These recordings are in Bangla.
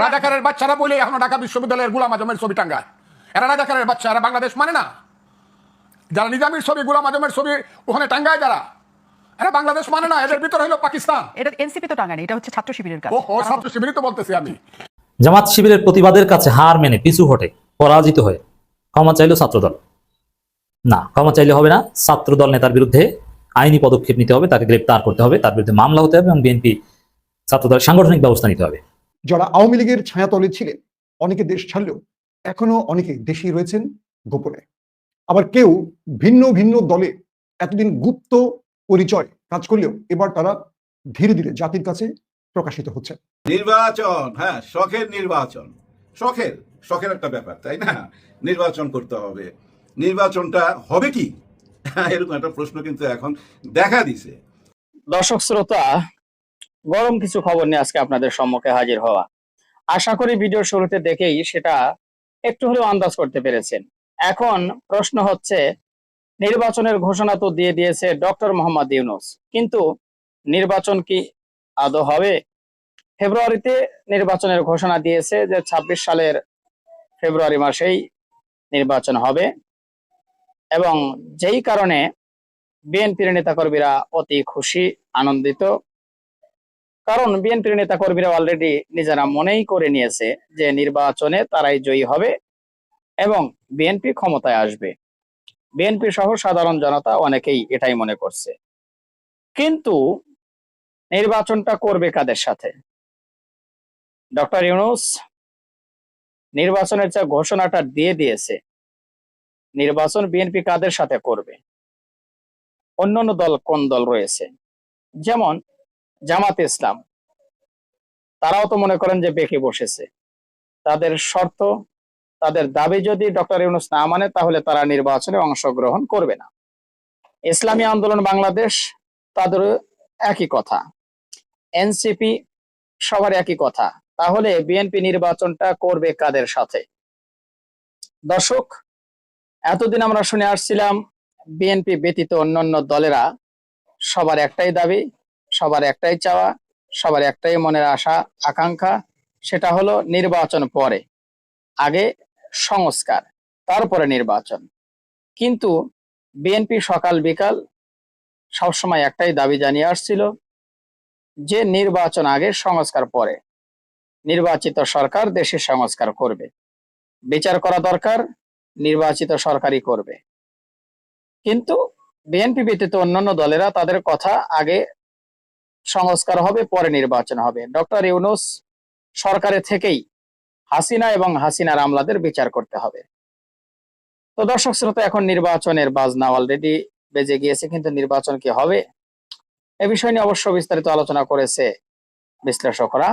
রাজাকারের বাচ্চারা বলে এখন ঢাকা বিশ্ববিদ্যালয়ের গুলাম আজমের ছবি টাঙ্গায়। এরা রাজাকারের বাচ্চা এরা বাংলাদেশ মানে না। যারা নিজামীর ছবি গুলাম আজমের ছবি ওখানে টাঙ্গায় যারা এরা বাংলাদেশ মানে না এদের ভিতরে হলো পাকিস্তান। এটা এনসিপি তো টাঙ্গানি এটা হচ্ছে ছাত্র শিবিরের কাজ। ও ও ছাত্র শিবিরই তো বলতেছি আমি। জামাত শিবিরের প্রতিবাদের কাছে হার মেনে পিছু হটে পরাজিত হয়ে। ক্ষমা চাইল ছাত্রদল। না ক্ষমা চাইলে হবে না ছাত্রদল নেতার বিরুদ্ধে আইনি পদক্ষেপ নিতে হবে তাকে গ্রেপ্তার করতে হবে তার বিরুদ্ধে মামলা হতে হবে এবং বিএনপি ছাত্রদলের সাংগঠনিক ব্যবস্থা নিতে হবে। যারা আওয়ামী লীগের ছায়াতলে ছিলেন অনেকে দেশ ছাড়লেও এখনও অনেকে দেশেই রয়েছেন গোপনে। আবার কেউ ভিন্ন ভিন্ন দলে এতদিন গুপ্ত পরিচয় কাজ করলেও এবার তারা ধীরে ধীরে জাতির কাছে প্রকাশিত হচ্ছে। নির্বাচন হ্যাঁ শখের নির্বাচন। শখের শখের একটা ব্যাপার তাই না? নির্বাচন করতে হবে। নির্বাচনটা হবে কি? এরকম একটা প্রশ্ন কিন্তু এখন দেখা দিছে। দর্শক শ্রোতা গরম কিছু খবর নিয়ে আজকে আপনাদের সম্মুখে হাজির হওয়া। আশা করি ভিডিওর শুরুতে দেখেই সেটা একটু হলেও আন্দাজ করতে পেরেছেন। এখন প্রশ্ন হচ্ছে, নির্বাচনের ঘোষণা তো দিয়ে দিয়েছে ডক্টর মোহাম্মদ ইউনুস, কিন্তু নির্বাচন কি আদৌ হবে? ফেব্রুয়ারিতে নির্বাচনের ঘোষণা দিয়েছে যে ২৬ সালের ফেব্রুয়ারি মাসেই নির্বাচন হবে এবং যেই কারণে বিএনপির নেতাকর্মীরা অতি খুশি, আনন্দিত কারণ বিএনপির নেতাকর্মীরা অলরেডি নিজেরা মনেই করে নিয়েছে যে নির্বাচনে তারাই জয়ী হবে এবং বিএনপি ক্ষমতায় আসবে। বিএনপি সহ সাধারণ জনতা অনেকেই এটাই মনে করছে। কিন্তু নির্বাচনটা করবে কাদের সাথে? ডক্টর ইউনুস নির্বাচনের যে ঘোষণাটা দিয়ে দিয়েছে, নির্বাচন বিএনপি কাদের সাথে করবে? অন্যান্য দল কোন দল রয়েছে? যেমন জামাত ইসলাম। তারাও তো মনে করেন যে বেঁকে বসেছে। তাদের শর্ত, তাদের দাবি যদি ডক্টর ইউনুস না মানে তাহলে তারা নির্বাচনে অংশগ্রহণ করবে না। ইসলামী আন্দোলন বাংলাদেশ, তাদের একই কথা। এনসিপি সবার একই কথা। তাহলে বিএনপি নির্বাচনটা করবে কাদের সাথে? দর্শক, এতদিন আমরা শুনে আসছিলাম, বিএনপি ব্যতীত অন্যান্য দলেরা সবার একটাই দাবি সবার একটাই চাওয়া, সবার একটাই মনের আশা, আকাঙ্ক্ষা, সেটা হলো নির্বাচন পরে। আগে সংস্কার, তারপরে নির্বাচন। কিন্তু বিএনপি সকাল বিকাল সবসময় একটাই দাবি জানিয়ে আসছিল যে নির্বাচন আগে, সংস্কার পরে। নির্বাচিত সরকার দেশের সংস্কার করবে। বিচার করা দরকার, নির্বাচিত সরকারই করবে। কিন্তু বিএনপি ব্যতীত অন্যান্য দলেরা তাদের কথা আগে সংস্কার হবে, পরে নির্বাচন হবে। ডক্টর ইউনুস সরকারের থেকেই হাসিনা এবং হাসিনার আমলাদের বিচার করতে হবে। তো দর্শক শ্রোতা, এখন নির্বাচনের বাজনা অলরেডি বেজে গিয়েছে, কিন্তু নির্বাচন কি হবে? এ বিষয় নিয়ে অবশ্য বিস্তারিত আলোচনা করেছে বিশ্লেষকরা।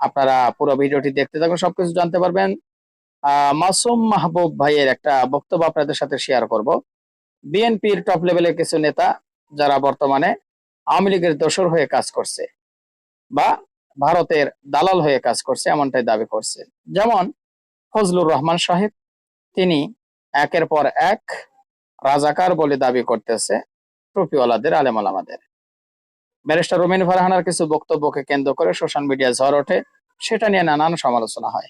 আপনারা পুরো ভিডিওটি দেখতে থাকুন, সবকিছু জানতে পারবেন। মাসুম মাহবুব ভাইয়ের একটা বক্তব্য আপনাদের সাথে শেয়ার করব। বিএনপির টপ লেভেলের কিছু নেতা, যারা বর্তমানে আওয়ামী লীগের দোসর হয়ে কাজ করছে বা ভারতের দালাল হয়ে কাজ করছে, এমনটাই দাবি করছে। যেমন ফজলুর রহমান সাহেব, তিনি একের পর এক রাজাকার বলে দাবি করতেছে টুপিওয়ালাদের আলেম আলামাদের ব্যারিস্টার রুমিন ফারহানার কিছু বক্তব্যকে কেন্দ্র করে সোশ্যাল মিডিয়া ঝড় ওঠে, সেটা নিয়ে নানান সমালোচনা হয়।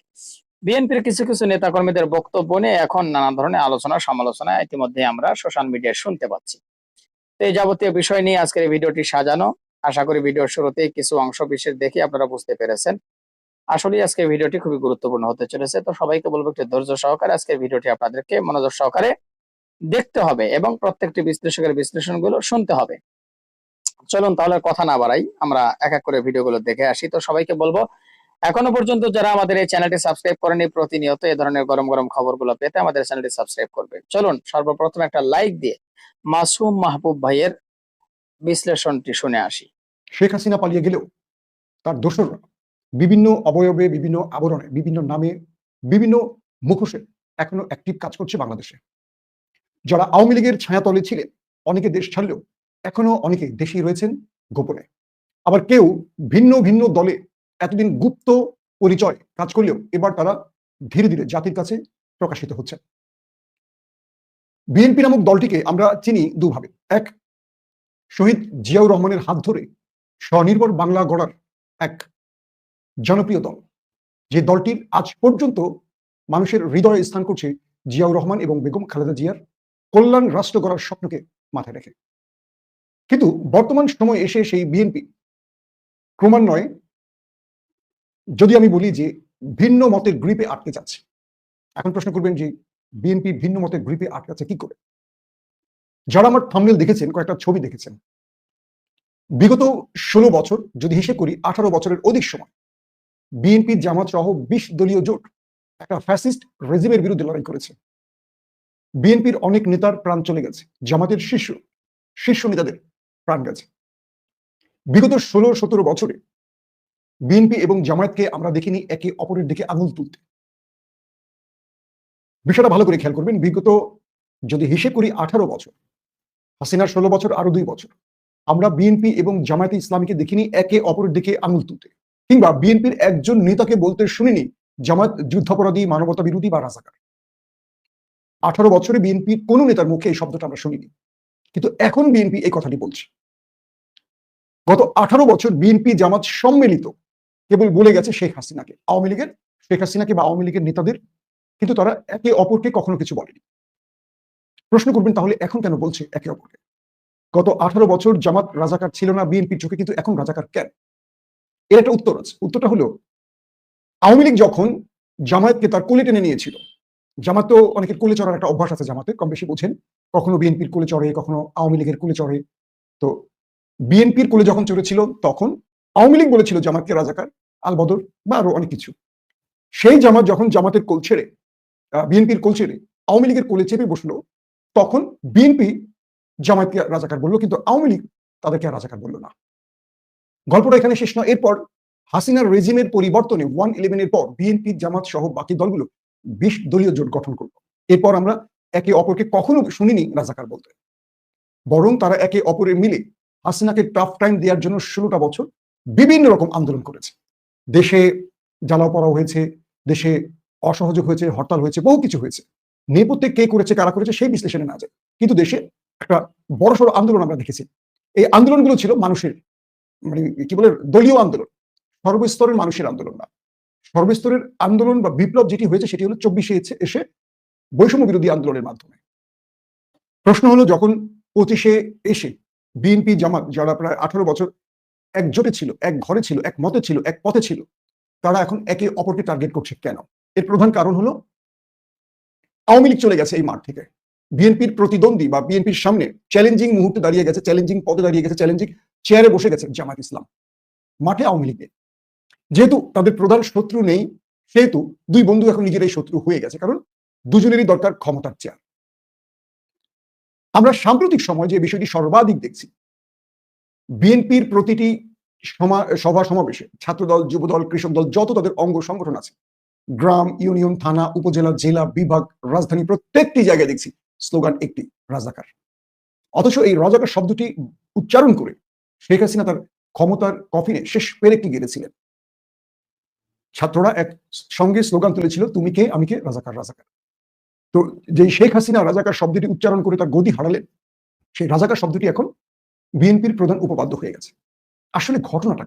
বিএনপির কিছু কিছু নেতাকর্মীদের বক্তব্য নিয়ে এখন নানা ধরনের আলোচনা সমালোচনা ইতিমধ্যে আমরা সোশ্যাল মিডিয়ায় শুনতে পাচ্ছি। তো এই যাবতীয় বিষয় নিয়ে আজকের এই ভিডিওটি সাজানো। আশা করি ভিডিওর শুরুতেই কিছু অংশ বিশেষ দেখে আপনারা বুঝতে পেরেছেন। আসলে আজকের ভিডিওটি খুবই গুরুত্বপূর্ণ হতে চলেছে। তো সবাইকে বলব একটু ধৈর্য সহকারে আজকের ভিডিওটি আপনাদেরকে মনোযোগ সহকারে দেখতে হবে এবং প্রত্যেকটি বিশ্লেষকের বিশ্লেষণগুলো শুনতে হবে। চলুন তাহলে কথা না বাড়াই, আমরা এক এক করে ভিডিওগুলো দেখে আসি। তো সবাইকে বলব এখনও পর্যন্ত যারা আমাদের এই চ্যানেলটি সাবস্ক্রাইব করেনি, প্রতিনিয়ত এই ধরনের গরম গরম খবরগুলো পেতে আমাদের চ্যানেলটি সাবস্ক্রাইব করবে। চলুন, সর্বপ্রথম একটা লাইক দিয়ে মাসুম মাহবুব ভাইয়ের বিশ্লেষণটি শুনে আসি। শেখ হাসিনা পালিয়ে গেলেও তার দোসররা বিভিন্ন অবয়বে, বিভিন্ন আবরণে, বিভিন্ন নামে, বিভিন্ন মুখোশে এখনও অ্যাক্টিভ কাজ করছে বাংলাদেশে। যারা আওয়ামী লীগের ছায়াতলে ছিলেন, অনেকে দেশ ছাড়লেও এখনও অনেকে দেশেই রয়েছেন গোপনে। আবার কেউ ভিন্ন ভিন্ন দলে এতদিন গুপ্ত পরিচয় কাজ করলেও এবার তারা ধীরে ধীরে জাতির কাছে প্রকাশিত হচ্ছে। বিএনপি নামক দলটিকে আমরা চিনি দুভাবে। এক, শহীদ জিয়াউর রহমানের হাত ধরে স্বনির্ভর বাংলা গড়ার এক জনপ্রিয় দল। যে দলটির আজ পর্যন্ত মানুষের হৃদয়ে স্থান করছে জিয়াউর রহমান এবং বেগম খালেদা জিয়ার কল্যাণ রাষ্ট্র গড়ার স্বপ্নকে মাথায় রেখে। কিন্তু বর্তমান সময় এসে সেই বিএনপি ক্রমান্বয়ে যদি আমি বলি যে ভিন্ন মতের গ্রিপে আটকে যাচ্ছে, এখন প্রশ্ন করবেন যে বিএনপি ভিন্ন মতের গ্রিপে আটকাচ্ছে কি করে? যারা আমার থামনেল দেখেছেন, কয়েকটা ছবি দেখেছেন, বিগত ষোলো বছর যদি হিসেব করি, আঠারো বছরের অধিক সময় বিএনপি জামাত সহ বিশ দলীয় জোট একটা ফ্যাসিস্ট রেজিমের বিরুদ্ধে লড়াই করেছে। বিএনপির অনেক নেতার প্রাণ চলে গেছে, জামাতের শীর্ষ শীর্ষ নেতাদের প্রাণ গেছে। বিগত ষোলো সতেরো বছরে বিএনপি এবং জামায়াতকে আমরা দেখিনি একে অপরের দিকে আঙুল তুলতে। বিষয়টা ভালো করে খেয়াল করবেন, বিগত যদি হিসেব করি আঠারো বছর, হাসিনার ষোলো বছর আরও দুই বছর, আমরা বিএনপি এবং জামায়াতে ইসলামীকে দেখিনি একে অপরের দিকে আঙুল তুলতে। কিংবা বিএনপির একজন নেতাকে বলতে শুনিনি জামাত যুদ্ধাপরাধী, মানবতা বিরোধী বা রাজাকার। আঠারো বছরে বিএনপির কোন নেতার মুখে এই শব্দটা আমরা শুনিনি। কিন্তু এখন বিএনপি এই কথাটি বলছে। গত আঠারো বছর বিএনপি জামাত সম্মিলিত কেবল বলে গেছে শেখ হাসিনাকে। আওয়ামী লীগের, শেখ হাসিনাকে বা আওয়ামী লীগের নেতাদের, কিন্তু তারা একে অপরকে কখনো কিছু বলেনি। প্রশ্ন করবেন, তাহলে এখন কেন বলছে একে অপরকে? গত আঠারো বছর জামাত রাজাকার ছিল না, বিএনপির চোখে কিন্তু এখন রাজাকার কেন? এর একটা উত্তর আছে। উত্তরটা হলো, আওয়ামী লীগ যখন জামায়াতকে তার কোলে টেনে নিয়েছিল, জামাত তো অনেকের কোলে চড়ার একটা অভ্যাস আছে জামাতে কম বেশি বোঝেন, কখনো বিএনপির কোলে চড়ে, কখনো আওয়ামী লীগের কোলে চড়ে। তো বিএনপির কোলে যখন চড়েছিল, তখন আওয়ামী লীগ বলেছিল জামাতকে রাজাকার আল বদর বা আরও অনেক কিছু। সেই জামাত যখন জামাতের কোল ছেড়ে বিএনপির কোল ছেড়ে আওয়ামী লীগের কোলে চেপে বসল, তখন বিএনপি জামায়াতকে রাজাকার বলল, কিন্তু আওয়ামী লীগ তাদেরকে আর রাজাকার বলল না। গল্পটা এখানে শেষ নয়। এরপর হাসিনার রেজিমের পরিবর্তনে ওয়ান ইলেভেনের পর বিএনপি জামাত সহ বাকি দলগুলো বিশ দলীয় জোট গঠন করল। এরপর আমরা একে অপরকে কখনো শুনিনি রাজাকার বলতে। বরং তারা একে অপরের মিলে হাসিনাকে টাফ টাইম দেওয়ার জন্য ষোলোটা বছর বিভিন্ন রকম আন্দোলন করেছে। দেশে জ্বালাও পড়া হয়েছে, দেশে অসহযোগ হয়েছে, হরতাল হয়েছে, বহু কিছু হয়েছে। নেপথ্যে কে করেছে, কারা করেছে, সেই বিশ্লেষণে না যায়। কিন্তু দেশে একটা বড় বড়সড় আন্দোলন আমরা দেখেছি। এই আন্দোলনগুলো ছিল মানুষের মানে কি বলে, দলীয় আন্দোলন। সর্বস্তরের মানুষের আন্দোলন না। সর্বস্তরের আন্দোলন বা বিপ্লব যেটি হয়েছে, সেটি হলো চব্বিশে এসে বৈষম্য বিরোধী আন্দোলনের মাধ্যমে। প্রশ্ন হলো, যখন পঁচিশে এসে বিএনপি জামাত, যারা প্রায় আঠারো বছর একজোটে ছিল, এক ঘরে ছিল, এক মতে ছিল, এক পথে ছিল। তারা এখন একে অপরকে টার্গেট করছে কেন? এর প্রধান কারণ হলো, আওয়ামী লীগ চলে গেছে এই মাঠ থেকে। বিএনপির প্রতিদ্বন্দ্বী বা বিএনপির সামনে চ্যালেঞ্জিং মুহূর্তে দাঁড়িয়ে গেছে চ্যালেঞ্জিং পদে দাঁড়িয়ে গেছে চ্যালেঞ্জিং চেয়ারে বসে গেছে জামাত ইসলাম। মাঠে আওয়ামী লীগ যেহেতু তাদের প্রধান শত্রু নেই, সেহেতু দুই বন্ধু এখন নিজেরাই শত্রু হয়ে গেছে, কারণ দুজনেরই দরকার ক্ষমতার চেয়ার আমরা সাম্প্রতিক সময় যে বিষয়টি সর্বাধিক দেখছি বিএনপির প্রতিটি সভা সমাবেশে ছাত্রদল, যুবদল, কৃষক দল যত তাদের অঙ্গ সংগঠন আছে, গ্রাম, ইউনিয়ন, থানা, উপজেলা, জেলা, বিভাগ, রাজধানী প্রত্যেকটি জায়গায় দেখছি স্লোগান একটি, রাজাকার। অথচ এই রাজাকার শব্দটি উচ্চারণ করে শেখ হাসিনা তার ক্ষমতার কফিনে শেষ পেরেকটি গেড়েছিলেন? ছাত্ররা এক সঙ্গে স্লোগান তুলেছিল, তুমি কে? আমি কে? রাজাকার রাজাকার। তো যে শেখ হাসিনা রাজাকার শব্দটি উচ্চারণ করে তার গদি হারালেন, সেই রাজাকার শব্দটি এখন বিএনপির প্রধান উপপাদ্য হয়ে গেছে। আসলে ঘটনাটা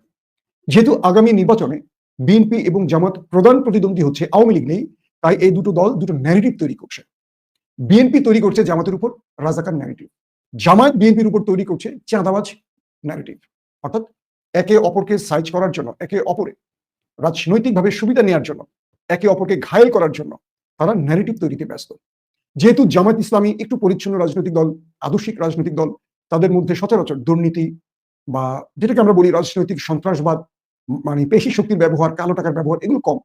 যেহেতু আগামী নির্বাচনে বিএনপি এবং জামাত প্রধান প্রতিদ্বন্দ্বী হচ্ছে আওয়ামী লীগ নেই তাই এই দুটো দল, দুটো ন্যারেটিভ তৈরি করছে। বিএনপি তৈরি করছে জামাতের উপর রাজাকার ন্যারেটিভ জামায়াত বিএনপির উপর তৈরি করছে চাঁদাবাজ ন্যারেটিভ অর্থাৎ একে অপরকে সাইজ করার জন্য, একে অপরে রাজনৈতিকভাবে সুবিধা নেওয়ার জন্য, একে অপরকে ঘায়েল করার জন্য তারা ন্যারেটিভ তৈরিতে ব্যস্ত। যেহেতু জামাত ইসলামী একটু পরিচ্ছন্ন রাজনৈতিক দল, আদর্শিক রাজনৈতিক দল তাদের মধ্যে সচরাচর দুর্নীতি বা যেটাকে আমরা বলি রাজনৈতিক সন্ত্রাসবাদ মানে পেশি শক্তির ব্যবহার, কালো টাকার ব্যবহার, এগুলো কম।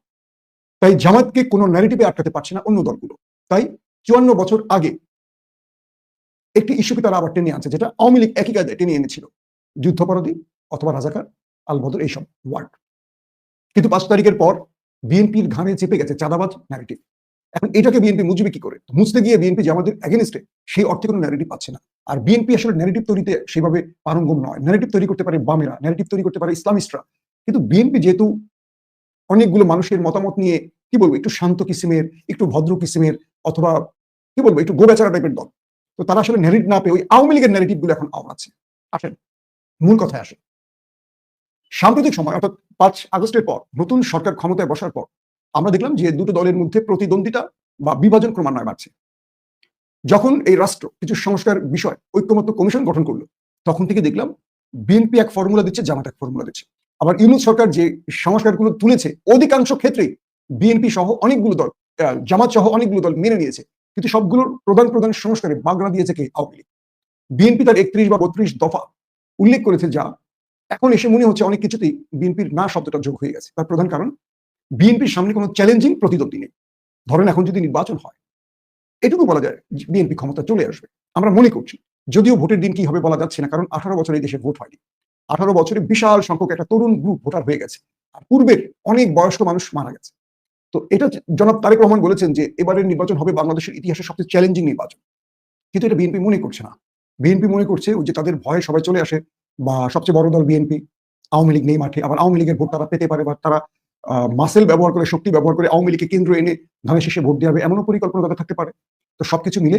তাই জামাতকে কোনো ন্যারেটিভে আটকাতে পারছে না অন্য দলগুলো। তাই চুয়ান্ন বছর আগে একটি ইস্যুকে তারা আবার টেনে আনছে, যেটা আওয়ামী লীগ একই কাজে টেনে এনেছিল। যুদ্ধাপরাধী অথবা রাজাকার আল বদর এইসব ওয়ার্ড। কিন্তু পাঁচ তারিখের পর বিএনপির ঘাড়ে চেপে গেছে চাঁদাবাজ ন্যারেটিভ এখন এটাকে বিএনপি মুজবে কি করে? মুছতে গিয়ে বিএনপি আমাদের এগেনস্টে সেই অর্থে কোনো ন্যারেটিভ পাচ্ছে না। আর বিএনপি আসলে ন্যারেটিভ তৈরিতে সেভাবে পারঙ্গম নয়। ন্যারেটিভ তৈরি করতে পারে বামেরা ন্যারেটিভ তৈরি করতে পারে ইসলামিস্টরা। কিন্তু বিএনপি যেহেতু অনেকগুলো মানুষের মতামত নিয়ে, কি বলব, একটু শান্ত কিসিমের, একটু ভদ্র কিসিমের, অথবা, কি বলব, একটু গোবেচারা টাইপের দল। তো তারা আসলে ন্যারেটিভ না পেয়ে ওই আওয়ামী লীগের ন্যারেটিভগুলো এখন আছে আসেন, মূল কথায় আসে সাম্প্রতিক সময়, অর্থাৎ পাঁচ আগস্টের পর, নতুন সরকার ক্ষমতায় বসার পর আমরা দেখলাম যে দুটো দলের মধ্যে প্রতিদ্বন্দ্বিতা বা বিভাজন ক্রমান্বয়ে বাড়ছে। যখন এই রাষ্ট্র কিছু সংস্কার বিষয়, ঐক্যমত্য কমিশন গঠন করল, তখন থেকে দেখলাম বিএনপি এক ফর্মুলা দিচ্ছে, জামাত এক ফর্মুলা দিচ্ছে। আবার ইউনুস সরকার যে সংস্কারগুলো তুলেছে, অধিকাংশ ক্ষেত্রেই বিএনপি সহ অনেকগুলো দল জামাত সহ অনেকগুলো দল মেনে নিয়েছে। কিন্তু সবগুলোর প্রধান প্রধান সংস্কারে বাগড়া দিয়েছে কে? আওয়ামী লীগ। বিএনপি তার একত্রিশ বা বত্রিশ দফা উল্লেখ করেছে যা এখন এসে মনে হচ্ছে অনেক কিছুতেই বিএনপির না শব্দটা যোগ হয়ে গেছে। তার প্রধান কারণ বিএনপির সামনে কোনো চ্যালেঞ্জিং প্রতিদ্বন্দ্বী নেই। ধরেন এখন যদি নির্বাচন হয়, এটুকু বলা যায় বিএনপি ক্ষমতা চলে আসবে। আমরা মনে করছি, যদিও ভোটের দিন কি হবে বলা যাচ্ছে না, কারণ আঠারো বছর দেশে ভোট হয়নি। আঠারো বছরে বিশাল সংখ্যক একটা তরুণ গ্রুপ ভোটার হয়ে গেছে, আর পূর্বের অনেক বয়স্ক মানুষ মারা গেছে। তো এটা জনাব তারেক রহমান বলেছেন যে, এবারের নির্বাচন হবে বাংলাদেশের ইতিহাসে সবচেয়ে চ্যালেঞ্জিং নির্বাচন। কিন্তু এটা বিএনপি মনে করছে না। বিএনপি মনে করছে যে তাদের ভয়ে সবাই চলে আসে, বা সবচেয়ে বড় দল বিএনপি, আওয়ামী লীগ নেই মাঠে, আবার আওয়ামী লীগের ভোট তারা পেতে পারে বা তারা মাসেল ব্যবহার করে, শক্তি ব্যবহার করে আওয়ামী লীগকে কেন্দ্র এনে ধানের শেষে ভোট দেওয়া হবে, এমনও পরিকল্পনা তাদের থাকতে পারে। তো সবকিছু মিলে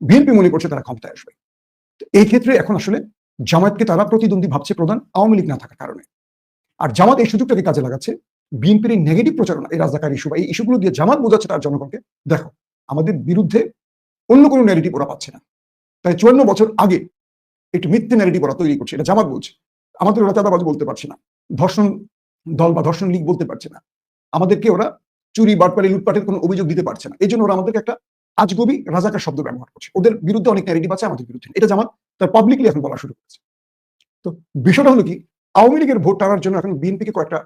বিএনপি মনে করছে তারা ক্ষমতায় আসবে। এই ক্ষেত্রে এখন আসলে জামায়াতকে তারা প্রতিদ্বন্দ্বী ভাবছে প্রধান আওয়ামী লীগ না থাকার কারণে। আর জামাত এই সুযোগটাকে কাজে লাগাচ্ছে বিএনপির এই নেগেটিভ প্রচারণা, এই রাজাকার ইস্যু বা এই ইস্যুগুলো দিয়ে জামাত বোঝাচ্ছে তার জনগণকে, দেখো, আমাদের বিরুদ্ধে অন্য কোনো ন্যারেটিভ ওরা পাচ্ছে না। তাই চুয়ান্ন বছর আগে একটি মিথ্যে ন্যারেটিভ ওরা তৈরি করছে, এটা জামাত বলছে। আমাদের ওরা চাঁদাবাজ বলতে পারছে না। ধর্ষণ দল বা ধর্ষণ লীগ বলতে পারছে না। আমাদেরকে ওরা চুরি বাটপাড়ি লুটপাটের কোনো অভিযোগ দিতে পারছে না। এই জন্য ওরা আমাদেরকে একটা আজগবি রাজাকার শব্দ ব্যবহার করছে। ওদের বিরুদ্ধে অনেক ন্যারেটিভ আছে, আমাদের বিরুদ্ধে। এটা জামাত তার পাবলিকলি এখন বলা শুরু করেছে। তো বিষয়টা হলো কি, আওয়ামী লীগের ভোট টানার জন্য এখন বিএনপিকে কয়েকটা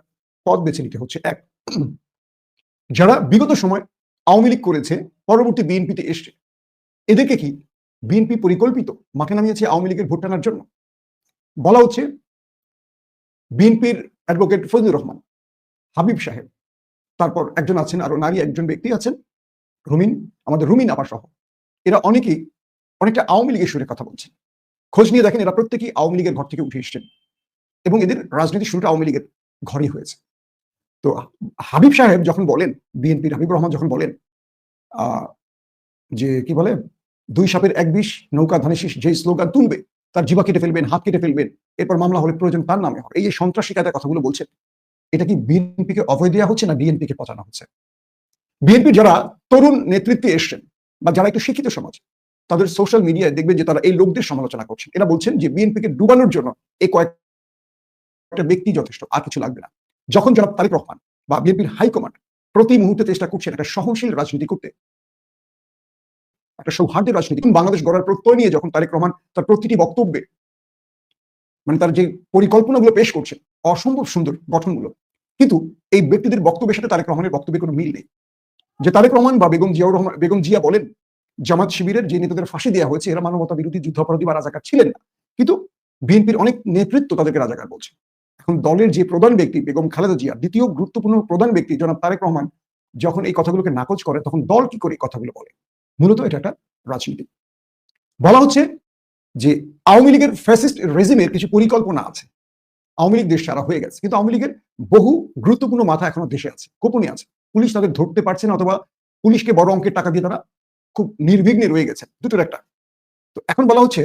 পথ বেছে নিতে হচ্ছে। এক, যারা বিগত সময় আওয়ামী লীগ করেছে, পরবর্তী বিএনপিতে এসছে। এদেরকে কি বিএনপি পরিকল্পিত মাঠে নামিয়েছে আওয়ামী লীগের ভোট টানার জন্য? বলা হচ্ছে বিএনপির অ্যাডভোকেট ফজলুর রহমান, হাবিব সাহেব, তারপর একজন আছেন আরও নারী, একজন ব্যক্তি আছেন, রুমিন, আমাদের রুমিন আবার সহ। এরা অনেকেই অনেকটা আওয়ামী লীগের সুরে কথা বলছেন। খোঁজ নিয়ে দেখেন এরা প্রত্যেকেই আওয়ামী লীগের ঘর থেকে উঠে এসছেন এবং এদের রাজনীতি শুরুটা আওয়ামী লীগের ঘরেই হয়েছে। তো হাবিব সাহেব যখন বলেন, বিএনপির হাবিব রহমান যখন বলেন যে কি বলে, দুই সাপের এক বিষ, নৌকা ধানে শীষ যে স্লোগান তুলবে তার জিবা কেটে ফেলবেন, হাত কেটে ফেলবেন, এরপর মামলা হলে প্রয়োজন তার নামে হবে? এই যে সন্ত্রাসী কায়দার কথাগুলো বলছেন, এটা কি বিএনপিকে অভয় দেওয়া হচ্ছে না বিএনপিকে পচানো হচ্ছে? বিএনপি যারা তরুণ নেতৃত্বে এসছেন বা যারা একটু শিক্ষিত সমাজ, তাদের সোশ্যাল মিডিয়ায় দেখবেন যে তারা এই লোকদের সমালোচনা করছেন। এরা বলছেন যে বিএনপিকে ডুবানোর জন্য এই কয়েকটা ব্যক্তি যথেষ্ট, আর কিছু লাগবে না। যখন জনাব তারেক রহমান বা বিএনপির হাইকমান্ড প্রতি মুহূর্তে চেষ্টা করছেন একটা সহনশীল রাজনীতি করতে একটা সৌহার্দ্যের রাজনীতি। কিন্তু বাংলাদেশ গড়ার প্রত্যয় নিয়ে যখন তারেক রহমান তার প্রতিটি বক্তব্যে মানে তার যে পরিকল্পনাগুলো পেশ করছেন অসম্ভব সুন্দর গঠনগুলো। কিন্তু এই ব্যক্তিদের বক্তব্যের সাথে তারেক রহমানের বক্তব্যের কোনো মিল নেই। যে তারেক রহমান বা বেগম জিয়াউর রহমান, বেগম জিয়া বলেন, জামাত শিবিরের যে নেতাদের ফাঁসি দেওয়া হয়েছে, এরা মানবতা বিরোধী যুদ্ধাপরাধী বা রাজাকার ছিলেন না। কিন্তু বিএনপির অনেক নেতৃত্ব তাদেরকে রাজাকার বলছে। এখন দলের যে প্রধান ব্যক্তি বেগম খালেদা জিয়া, দ্বিতীয় গুরুত্বপূর্ণ প্রধান ব্যক্তি জনাব তারেক রহমান যখন এই কথাগুলোকে নাকচ করে, তখন দল কি করে কথাগুলো বলে? মূলত এটা একটা রাজনীতি। বলা হচ্ছে যে আওয়ামী লীগের ফ্যাসিস্ট রেজিমের কিছু পরিকল্পনা আছে। আওয়ামী লীগ দেশ সারা হয়ে গেছে। কিন্তু আওয়ামী লীগের বহু গুরুত্বপূর্ণ মাথা এখনও দেশে আছে, গোপনে আছে। পুলিশ তাদের ধরতে পারছে না অথবা পুলিশকে বড় অঙ্কের টাকা দিয়ে তারা খুব নির্বিঘ্নে রয়ে গেছে। দুটোর একটা। তো এখন বলা হচ্ছে,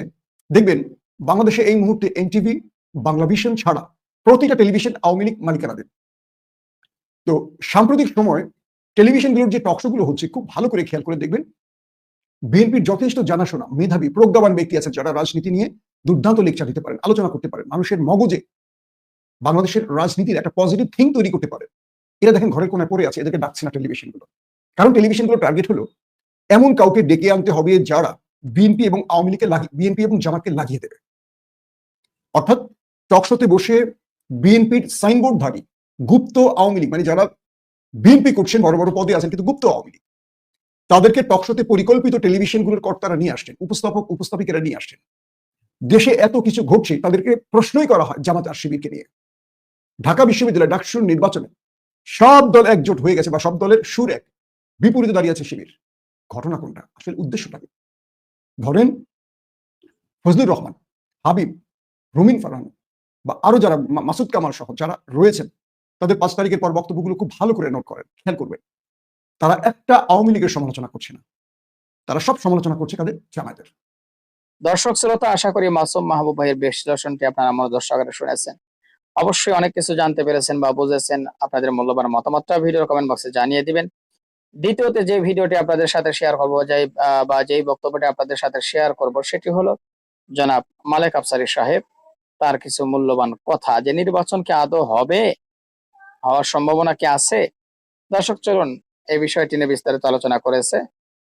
দেখবেন বাংলাদেশে এই মুহূর্তে এনটিভি, বাংলা ভিশন ছাড়া প্রতিটা টেলিভিশন আওয়ামী লীগ মালিকানাদের তো সাম্প্রতিক সময় টেলিভিশনগুলোর যে টকশোগুলো হচ্ছে, খুব ভালো করে খেয়াল করে দেখবেন বিএনপির যথেষ্ট জানাশোনা, মেধাবী, প্রজ্ঞাবান ব্যক্তি আছেন যারা রাজনীতি নিয়ে দুর্দান্ত লেকচার দিতে পারেন, আলোচনা করতে পারেন, মানুষের মগজে বাংলাদেশের রাজনীতির একটা পজিটিভ থিং তৈরি করতে পারে। এরা দেখেন ঘরের কোনায় পড়ে আছে, এদেরকে ডাকছে না টেলিভিশনগুলো কারণ টেলিভিশনগুলো টার্গেট হলো এমন কাউকে ডেকে আনতে হবে যারা বিএনপি এবং আওয়ামী লীগকে বিএনপি এবং জামাতকে লাগিয়ে দেবে। অর্থাৎ টকশোতে বসে বিএনপির সাইনবোর্ডধারী গুপ্ত আওয়ামী লীগ মানে যারা বিএনপি করছেন, বড় বড় পদে আছেন, কিন্তু গুপ্ত আওয়ামী লীগ। তাদেরকে টকশোতে পরিকল্পিত টেলিভিশনগুলোর কর্তারা নিয়ে আসছেন, উপস্থাপক, উপস্থাপিকেরা নিয়ে আসছেন। দেশে এত কিছু ঘটছে, তাদেরকে প্রশ্নই করা হয় জামাত আর শিবিরকে নিয়ে। ঢাকা বিশ্ববিদ্যালয় ডাকসুর নির্বাচনে সব দল একজোট হয়ে গেছে বা সব দলের সুর এক। বিপরীতে দাঁড়িয়ে আছে শিবির। ঘটনা কোনটা? আসলে উদ্দেশ্যটা কি? ধরেন ফজলুর রহমান, হাবিব, রুমিন ফারহান বা আরও যারা মাসুদ কামাল সহ যারা রয়েছেন, তাদের পাঁচ তারিখের পর বক্তব্যগুলো খুব ভালো করে নোট করেন, খেয়াল করবেন। তারা একটা আওয়ামী লীগের সমালোচনা করছে না। তারা সব সমালোচনা করছে তাদের জামায়াতের। দর্শক শ্রোতা, আশা করি মাসুম মাহবুব ভাইয়ের বিশ্লেষণটি আপনারা আমার দর্শকরা শুনেছেন। অবশ্যই অনেক কিছু জানতে পেরেছেন বা বুঝেছেন। আপনাদের মূল্যবান মতামতটা ভিডিওর কমেন্ট বক্সে জানিয়ে দিবেন। দ্বিতীয়তে যে ভিডিওটি আপনাদের সাথে শেয়ার করব যাই বা যেই বক্তব্যটি আপনাদের সাথে শেয়ার করব, সেটি হলো জনাব মালেক আফসারি সাহেব তার কিছু মূল্যবান কথা। যে নির্বাচন কি আদৌ হবে? হওয়ার সম্ভাবনা কি আছে? দর্শক, চলুন এই বিষয়টি নিয়ে বিস্তারিত আলোচনা করেছে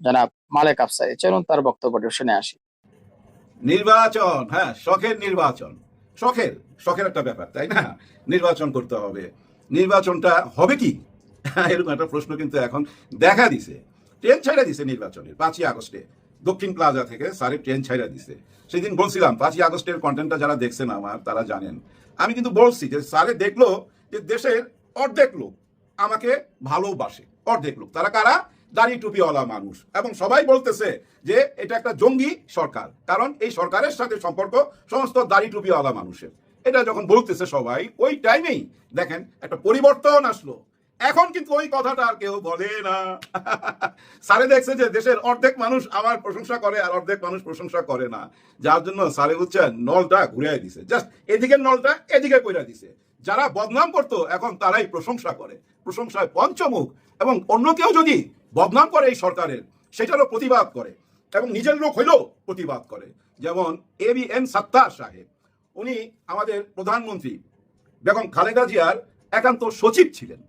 জনাব মালেক আফসারি। চলুন তার বক্তব্যটি শুনে আসি। নির্বাচন হ্যাঁ শখের নির্বাচন। শখের শখের একটা ব্যাপার, তাই না? নির্বাচন করতে হবে। নির্বাচনটা হবে কি? এরকম একটা প্রশ্ন কিন্তু এখন দেখা দিছে। ট্রেন ছাইড়া দিছে নির্বাচনের, পাঁচই আগস্টে। দক্ষিণ প্লাজা থেকে স্যারের ট্রেন ছাইড়া দিছে। সেদিন বলছিলাম, পাঁচই আগস্টের কন্টেন্টটা যারা দেখছেন আমার, তারা জানেন। আমি কিন্তু বলছি যে স্যারে দেখল যে দেশের অর্ধেক লোক আমাকে ভালোবাসে। অর্ধেক লোক। তারা কারা? দাড়ি টুপিওয়ালা মানুষ। এবং সবাই বলতেছে যে এটা একটা জঙ্গি সরকার। কারণ এই সরকারের সাথে সম্পর্ক সমস্ত দাড়ি টুপিওয়ালা মানুষের। এটা যখন বলতেছে সবাই, ওই টাইমেই দেখেন একটা পরিবর্তন আসলো। এখন কিন্তু ওই কথাটা আর কেউ বলে না। স্যারে দেখছে যে দেশের অর্ধেক মানুষ আমার প্রশংসা করে আর অর্ধেক মানুষ প্রশংসা করে না। যার জন্য স্যারে হচ্ছে নলটা ঘুরিয়ে দিছে। জাস্ট এদিকের নলটা এদিকে কইরা দিছে। যারা বদনাম করতো, এখন তারাই প্রশংসা করে। প্রশংসায় পঞ্চমুখ এবং অন্য কেউ যদি বদনাম করে এই সরকারের, সেটারও প্রতিবাদ করে এবং নিজের লোক হইলেও প্রতিবাদ করে। যেমন এ বি এম সাত্তার সাহেব, উনি আমাদের প্রধানমন্ত্রী। বেগম খালেদা জিয়ার একান্ত সচিব ছিলেন।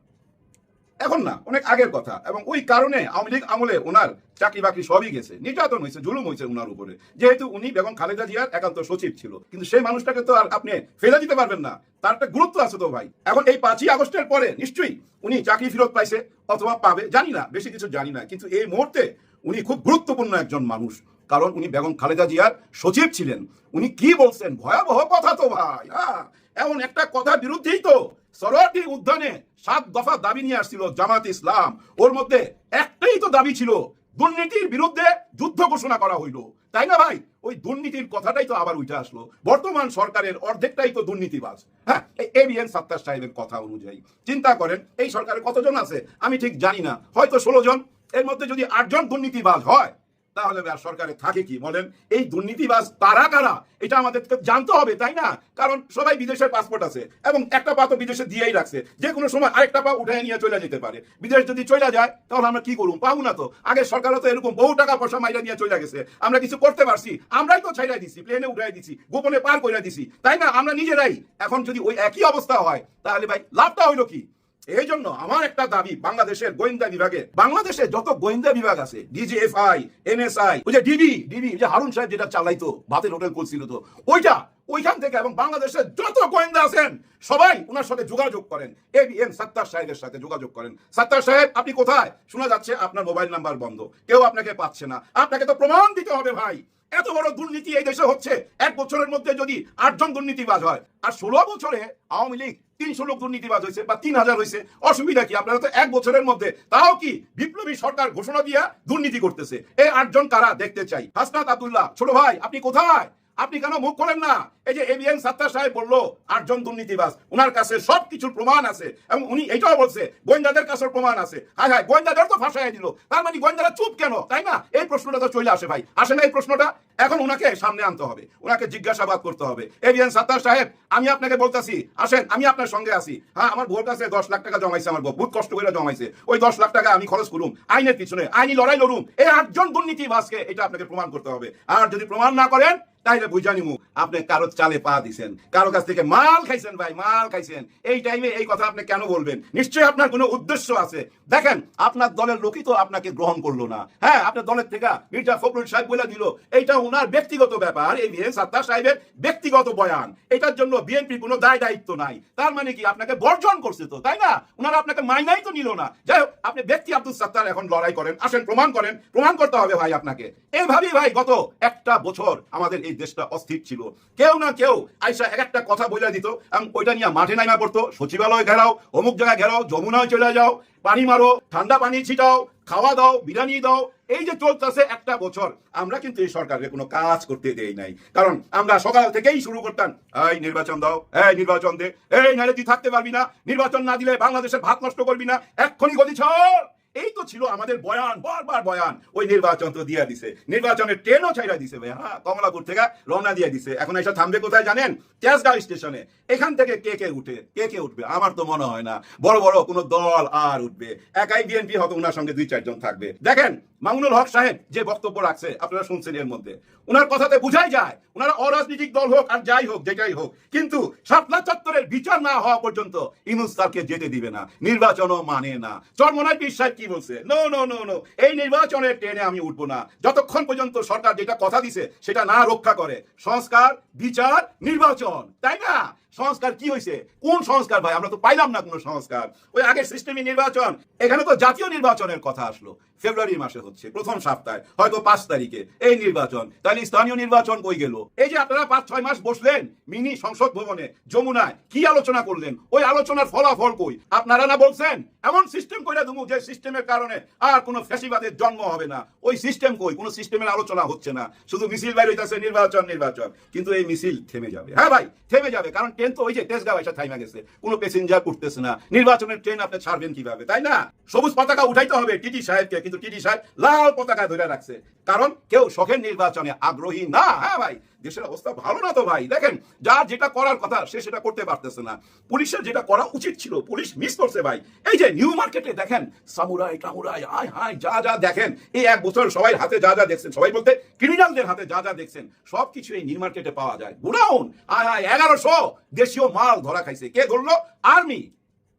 এখন না, অনেক আগের কথা। এবং ওই কারণে আওয়ামী লীগ আমলে ওনার চাকরি বাকরি সবই গেছে। নির্যাতন হয়েছে, জুলুম হয়েছে ওনার উপরে। যেহেতু উনি বেগম খালেদা জিয়ার একান্ত সচিব ছিল, কিন্তু সেই মানুষটাকে তো আর আপনি ফেলে দিতে পারবেন না। তার একটা গুরুত্ব আছে তো ভাই। এখন এই পাঁচই আগস্টের পরে নিশ্চয়ই উনি চাকরি ফেরত পাইছে অথবা পাবে, জানি না, বেশি কিছু জানি না। কিন্তু এই মুহূর্তে উনি খুব গুরুত্বপূর্ণ একজন মানুষ, কারণ উনি বেগম খালেদা জিয়ার সচিব ছিলেন। উনি কি বলছেন? ভয়াবহ কথা তো ভাই হ্যাঁ। এমন একটা কথার বিরুদ্ধেই তো। সরোয়ার্দী উদ্যানে সাত দফা দাবি নিয়ে আসছিল জামাত ইসলাম। ওর মধ্যে একটাই তো দাবি ছিল, দুর্নীতির বিরুদ্ধে যুদ্ধ ঘোষণা করা হইল। তাই না ভাই? ওই দুর্নীতির কথাটাই তো আবার উঠে আসলো। বর্তমান সরকারের অর্ধেকটাই তো দুর্নীতিবাজ। হ্যাঁ এ বি এন সাত্তার সাহেবের কথা অনুযায়ী। চিন্তা করেন, এই সরকারে কতজন আছে? আমি ঠিক জানি না। হয়তো ষোলো জন। এর মধ্যে যদি আটজন দুর্নীতিবাজ হয় তাহলে আর সরকারে থাকে কি বলেন? এই দুর্নীতিবাজ তারা কারা? এটা আমাদেরকে জানতে হবে, তাই না? কারণ সবাই বিদেশের পাসপোর্ট আছে এবং একটা পা তো বিদেশে দিয়েই রাখছে। যে কোনো সময় আরেকটা পা উঠে নিয়ে চলে যেতে পারে। বিদেশ যদি চলে যায়, তাহলে আমরা কি করুম? পাবো না তো। আগে সরকারও তো এরকম বহু টাকা পয়সা মাইরা নিয়ে চলে গেছে। আমরা কিছু করতে পারছি। আমরাই তো ছাইড়াই দিছি প্লেনে উঠাই দিছি, গোপনে পার করে দিছি। তাই না? আমরা নিজেরাই। এখন যদি ওই একই অবস্থা হয়, তাহলে ভাই, লাভটা হইল কি? এই জন্য আমার একটা দাবি বাংলাদেশের গোয়েন্দা বিভাগে। বাংলাদেশে যত গোয়েন্দা বিভাগ আছে ডিজিএফআই এনএসআই ওই যে ডিবি ডিবি যে হারুন সাহেব যেটা চালাইতো, ভাতের হোটেল করছিল তো, ওইটা, ওইখান থেকে এবং বাংলাদেশের যত গোয়েন্দা আছেন, সবাই ওনার সাথে যোগাযোগ করেন। এ বি এম সাত্তার সাহেবের সাথে যোগাযোগ করেন। সাত্তার সাহেব, আপনি কোথায়? শোনা যাচ্ছে আপনার মোবাইল নাম্বার বন্ধ। কেউ আপনাকে পাচ্ছে না। আপনাকে তো প্রমাণ দিতে হবে ভাই। এত বড় দুর্নীতি এই দেশে হচ্ছে। এক বছরের মধ্যে যদি আটজন দুর্নীতিবাজ হয়, আর ষোলো বছরে আওয়ামী লীগ তিনশো লোক দুর্নীতিবাজ হয়েছে বা তিন হাজার হয়েছে, অসুবিধা কি? আপনারা তো এক বছরের মধ্যে, তাও কি বিপ্লবী সরকার ঘোষণা দিয়া দুর্নীতি করতেছে? এই আটজন কারা দেখতে চাই? হাসনাত আব্দুল্লাহ, ছোট ভাই, আপনি কোথায়? আপনি কেন মুখ করেন না? এই যে এবিএন সাত্তার সাহেব বলল, আটজন দুর্নীতিবাজ ওনার কাছে সব কিছুর প্রমাণ আছে। এবং উনি এটাও বলছে, গোয়েন্দাদের কাছে প্রমাণ আছে। হায় হায় গোয়েন্দাদের তো ফাঁসাই দিল। তার মানে গোয়েন্দারা চুপ কেন? তাই না? এই প্রশ্নটা তো চলে আসে ভাই। আসে না এই প্রশ্নটা? এখন ওনাকে সামনে আনতে হবে। ওনাকে জিজ্ঞাসাবাদ করতে হবে। এবিএন সাত্তার সাহেব, আমি আপনাকে বলতাছি, আসেন, আমি আপনার সঙ্গে আসি হ্যাঁ আমার ভোট আছে, দশ লাখ টাকা জমাইছে আমার বহুত কষ্ট করে জমাইছে। ওই দশ লাখ টাকা আমি খরচ করুম। আইনের পিছনে, আইনি লড়াই লড়ুম। এই আটজন দুর্নীতিবাজকে এটা আপনাকে প্রমাণ করতে হবে। আর যদি প্রমাণ না করেন তাইলে বুঝা নিমু আপনি কারও চালে পা দিছেন, কারও কাছ থেকে মাল খাইছেন ভাই, মাল খাইছেন। এই টাইমে এই কথা আপনি কেন বলবেন? নিশ্চয়ই আপনার কোনো উদ্দেশ্য আছে। দেখেন, আপনার দলের লোকই তো আপনাকে গ্রহণ করল না। হ্যাঁ আপনার দলের থেকে মির্জা ফখরুল সাহেব বলে দিল, এইটা ওনার ব্যক্তিগত ব্যাপার, এই বিএন সাত্তার সাহেবের ব্যক্তিগত বয়ান। এটার জন্য বিএনপির কোনো দায় দায়িত্ব নাই। তার মানে কি, আপনাকে বর্জন করছে তো, তাই না? ওনারা আপনাকে মাইনাই তো নিল না। যাই হোক, আপনি ব্যক্তি আব্দুল সাত্তার এখন লড়াই করেন, আসেন, প্রমাণ করেন, প্রমাণ করতে হবে ভাই আপনাকে। এইভাবেই ভাই গত একটা বছর আমাদের এই দেশটা অস্থির ছিল। কেউ না কেউ আইসা এক একটা কথা বলে দিত, এবং ওইটা নিয়ে মাঠে নাইমা পড়তো, সচিবালয় ঘেরাও, অমুক জায়গায় ঘেরাও, যমুনায় চলে যাও, পানি মারো, ঠান্ডা পানি ছিটাও, খাওয়া দাও, বিরিয়ানি দাও, এই যে চলতেছে একটা বছর, আমরা কিন্তু এই সরকারের কোনো কাজ করতে দেই নাই। কারণ আমরা সকাল থেকেই শুরু করতাম, এই নির্বাচন দাও, এই নির্বাচন দে, এই নাহলে তুই থাকতে পারবি না, নির্বাচন না দিলে বাংলাদেশের ভাত নষ্ট করবি না, এক্ষুনি গদি ছাড়! এই তো ছিল আমাদের বয়ান, বারবার বয়ান। ওই নির্বাচন তো দিয়ে দিছে। নির্বাচনের ট্রেনও ছাইরা দিছে ভাই হ্যাঁ কমলাপুর থেকে রওনা দিয়ে দিছে। এখন এসে থামবে কোথায় জানেন? তেজগাঁও স্টেশনে এখান থেকে কে কে উঠে, কে কে উঠবে? আমার তো মনে হয় না। বড় বড় কোনো দল আর উঠবে। একাই বিএনপি হয়তো ওনার সঙ্গে দুই চারজন থাকবে। দেখেন, মামুনুল হক সাহেব যে বক্তব্য রাখছে, আপনারা শুনছেন এর মধ্যে। ওনার কথাতে বুঝাই যায় ওনারা অরাজনৈতিক দল হোক আর যাই হোক, যেটাই হোক। কিন্তু শাপলা চত্বরের বিচার না হওয়া পর্যন্ত ইনুস তারকে যেতে দিবে না। নির্বাচনও মানে না। চরমনায় পীর সাহেব কি বলছে? নো নো নো নো এই নির্বাচনের ট্রেনে আমি উঠব না। যতক্ষণ পর্যন্ত সরকার যেটা কথা দিছে, সেটা না রক্ষা করে। সংস্কার, বিচার, নির্বাচন, তাই না? সংস্কার কি হয়েছে কোন সংস্কার ভাই? আমরা তো পাইলাম না কোনো সংস্কার। ওই আগের সিস্টেমে নির্বাচন। এখানে তো জাতীয় নির্বাচনের কথা আসলো। ফেব্রুয়ারি মাসে হচ্ছে, প্রথম সপ্তাহে, হয়তো পাঁচ তারিখে। এই নির্বাচন, তাহলে স্থানীয় নির্বাচন কই গেল? এই যে আপনারা পাঁচ, ছয় মাস বসলেন মিনি সংসদ ভবনে, যমুনায়, কি আলোচনা করলেন? ওই আলোচনার ফলাফল কই? আপনারা না বলছেন? এমন সিস্টেম কইরা দেবো যে সিস্টেমের কারণে আর কোনো ফ্যাসিবাদের জন্ম হবে না। ওই সিস্টেম কই? কোনো সিস্টেমের আলোচনা হচ্ছে না। শুধু মিছিল বাইর হইতাছে, নির্বাচন নির্বাচন। কিন্তু এই মিছিল থেমে যাবে। হ্যাঁ ভাই, থেমে যাবে। কারণ ট্রেন তো ওই যে তেজগাঁও এসে থাইমা গেছে। কোনো প্যাসেঞ্জার উঠতেছে না। নির্বাচনের ট্রেন আপনি ছাড়বেন কীভাবে, তাই না? সবুজ পতাকা উঠাইতে হবে টিটি সাহেবকে, কিন্তু টিটি সাহেব লাল পতাকা ধরে রাখছে। কারণ কেউ শখের নির্বাচনে আগ্রহী না। হ্যাঁ ভাই দেশের অবস্থা ভালো না তো ভাই? দেখেন, যার যেটা করার কথা সে সেটা করতে পারতেছে না। পুলিশের যেটা করা উচিত ছিল, পুলিশ মিস করছে ভাই। এই যে নিউ মার্কেটে দেখেন সামুরাই টামুরাই আয় হায়, যা যা দেখেন, এই এক বছর সবাই হাতে যা যা দেখছেন, সবাই বলতে ক্রিমিনালদের হাতে যা যা দেখছেন সব কিছু এই নিউ মার্কেটে পাওয়া যায়। গুড়াউন আয় হায়, এগারোশো দেশীয় মাল ধরা খাইছে। কে ধরলো? আর্মি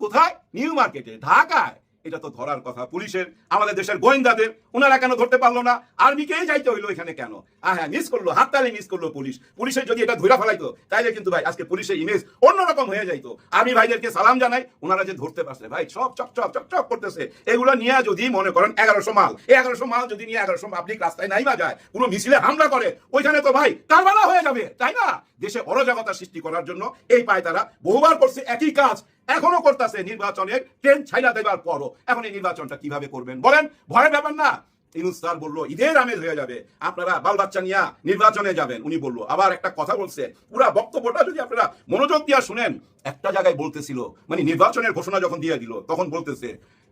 কোথায়? নিউ মার্কেটে ঢাকায়। এটা তো ধরার কথা। পুলিশের, আমাদের দেশের গোয়েন্দাদের ওনারা কেন ধরতে পারল না? আর্মিকেই যাইতে হইল এখানে কেন? হ্যাঁ মিস করল, হাততালি মিস করল পুলিশ। পুলিশের যদি এটা ধরে ফেলাইতো, তাইলে কিন্তু ভাই আজকে পুলিশের ইমেজ অন্যরকম হয়ে যাইতো। আর্মি ভাইদেরকে সালাম জানাই ওনারা যে ধরতে পারছে, ভাই সব চকচক চকচক করতেছে। এগুলো নিয়ে যদি মনে করেন এগারোশো মাল এই এগারোশো মাল যদি নিয়ে এগারোশো পাবলিক রাস্তায় নাইমা যায় কোনো মিছিলে হামলা করে, ওইখানে তো ভাই কারবালা হয়ে যাবে, তাই না? দেশে অরাজকতা সৃষ্টি করার জন্য এই পায় তারা বহুবার করছে, একই কাজ এখনও করতেছে নির্বাচনের ট্রেন ছাইলা দেবার পরও। এখন এই নির্বাচনটা কীভাবে করবেন? বলেন, ভয়ের ব্যাপার না। স্যার বলল, ঈদের আমেজ হয়ে যাবে। আপনারা বাল বাচ্চা নিয়ে নির্বাচনে যাবেন। উনি বলল, আবার একটা কথা বলছে। পুরা বক্তব্যটা যদি আপনারা মনোযোগ দিয়ে শুনেন, একটা জায়গায় বলতেছিল মানে নির্বাচনের ঘোষণা যখন দিয়ে দিল, তখন বলতেছে,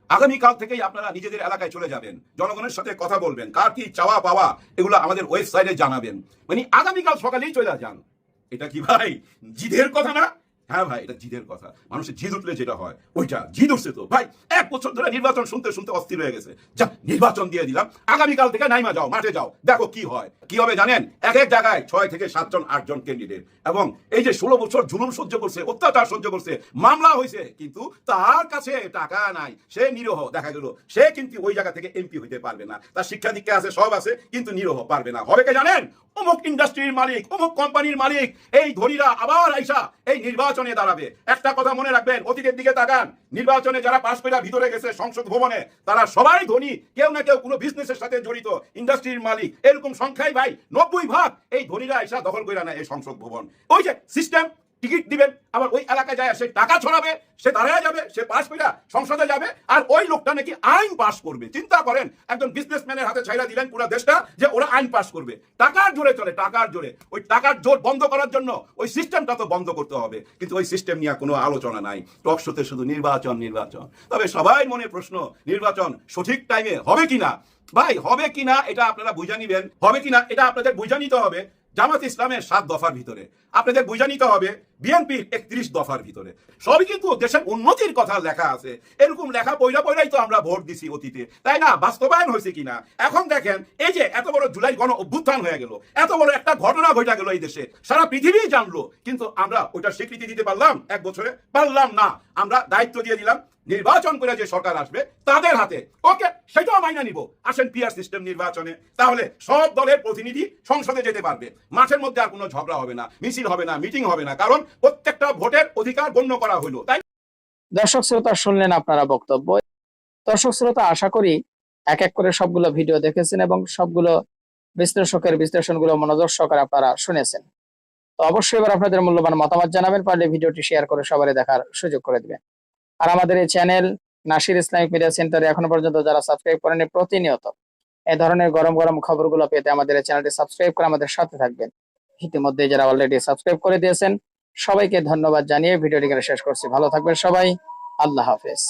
আগামীকাল থেকেই আপনারা নিজেদের এলাকায় চলে যাবেন। জনগণের সাথে কথা বলবেন। কার কি চাওয়া পাওয়া, এগুলো আমাদের ওয়েবসাইটে জানাবেন। মানে আগামীকাল সকালেই চলে যান। এটা কি ভাই, জিদের কথা না? হ্যাঁ ভাই, এটা জিদের কথা। মানুষের জিদ উঠলে যেটা হয়, ওইটা জিদ উঠছে তো। ভাই, এক বছর ধরে নির্বাচন শুনতে শুনতে অস্থির হয়ে গেছে। যা, নির্বাচন দিয়ে দিলাম। আগামীকাল থেকে নাইমা যাও, মাঠে যাও, দেখো কি হয়। কি হবে জানেন? এক এক জায়গায় ছয় থেকে সাতজন আটজন ক্যান্ডিডেট এবং এই যে ষোলো বছর জুলুম সহ্য করছে, অত্যাচার সহ্য করছে, মামলা হয়েছে, কিন্তু তার কাছে টাকা নাই। সে নিরহ, দেখা গেল, সে কিন্তু ওই জায়গা থেকে এমপি হইতে পারবে না। তার শিক্ষা দীক্ষা আছে, সব আছে, কিন্তু নিরহ পারবে না। হবে কে জানেন? অমুক ইন্ডাস্ট্রির মালিক, অমুক কোম্পানির মালিক, এই ধনীরা আবার আইসা এই নির্বাচনে দাঁড়াবে। একটা কথা মনে রাখবেন, অতীতের দিকে তাকান। নির্বাচনে যারা পাশ পেরা ভিতরে গেছে সংসদ ভবনে, তারা সবাই ধনী, কেউ না কেউ কোনো বিজনেসের সাথে জড়িত ইন্ডাস্ট্রির মালিক। এরকম সংখ্যাই ভাই, নব্বই ভাগ এই ধনীরা এসা দখল করে না এই সংসদ ভবন। ওই যে সিস্টেম টিকিট দিবেন, আবার ওই এলাকায় যায়, সে টাকা ছড়াবে, সে দাঁড়ায় যাবে, সে পাশ কইরা সংসদে যাবে, আর ওই লোকটা নাকি আইন পাশ করবে। চিন্তা করেন, একজন বিজনেসম্যানের হাতে ছাইরা দিলেন পুরো দেশটা যে ওরা আইন পাস করবে। টাকার জোরে চলে, টাকার জোরে। ওই টাকার জোর বন্ধ করার জন্য ওই সিস্টেমটা তো বন্ধ করতে হবে। কিন্তু ওই সিস্টেম নিয়ে কোনো আলোচনা নাই। টক শোতে শুধু নির্বাচন নির্বাচন। তবে সবাই মনে প্রশ্ন, নির্বাচন সঠিক টাইমে হবে কিনা? ভাই, হবে কিনা এটা আপনারা বুঝে নিবেন। হবে কিনা এটা আপনাদের বুঝে নিতে হবে। জামাত ইসলামের সাত দফার ভিতরে। আপনাদের বুঝে নিতে হবে বিএনপির একত্রিশ দফার ভিতরে। সবই কিন্তু দেশের উন্নতির কথা লেখা আছে। এরকম লেখা বইরা বইরাই তো আমরা ভোট দিছি অতীতে। তাই না? বাস্তবায়ন হয়েছে কিনা? এখন দেখেন, এই যে এত বড় জুলাই গণ অভ্যুত্থান হয়ে গেল, এত বড় একটা ঘটনা ঘটা গেল এই দেশে। সারা পৃথিবী জানলো, কিন্তু আমরা ওইটা স্বীকৃতি দিতে পারলাম? এক বছরে পারলাম না। আমরা দায়িত্ব দিয়ে দিলাম, নির্বাচন করে যে সরকার আসবে তাদের হাতে। ওকে, সেটাও মাইনা নিব। আসেন পিয়ার সিস্টেম নির্বাচনে। তাহলে সব দলের প্রতিনিধি সংসদে যেতে পারবে। মাঠের মধ্যে আর কোনো ঝগড়া হবে না, মিছিল হবে না, মিটিং হবে না। কারণ প্রত্যেকটা ভোটের অধিকার গণ্য করা হলো তাই দর্শক শ্রোতা, শুনলেন আপনারা বক্তব্য। দর্শক শ্রোতা, আশা করি এক এক করে সবগুলো ভিডিও দেখেছেন এবং সবগুলো বিশ্লেষকের বিশ্লেষণগুলো মনোযোগ সহকারে আপনারা শুনেছেন। তো অবশ্যই এবার আপনাদের মূল্যবান মতামত জানাবেন, পারলে ভিডিওটি শেয়ার করে সবারই দেখার সুযোগ করে দিবেন। আর আমাদের এই চ্যানেল নাসির ইসলামিক মিডিয়া সেন্টারে এখনও পর্যন্ত যারা সাবস্ক্রাইব করেনি প্রতিনিয়ত এই ধরনের গরম গরম খবরগুলো পেতে আমাদের এই চ্যানেলটি সাবস্ক্রাইব করে আমাদের সাথে থাকবেন। ইতিমধ্যে যারা অলরেডি সাবস্ক্রাইব করে দিয়েছেন সবাইকে ধন্যবাদ জানিয়ে ভিডিওটি শেষ করছি। ভালো থাকবেন সবাই। আল্লাহ হাফেজ।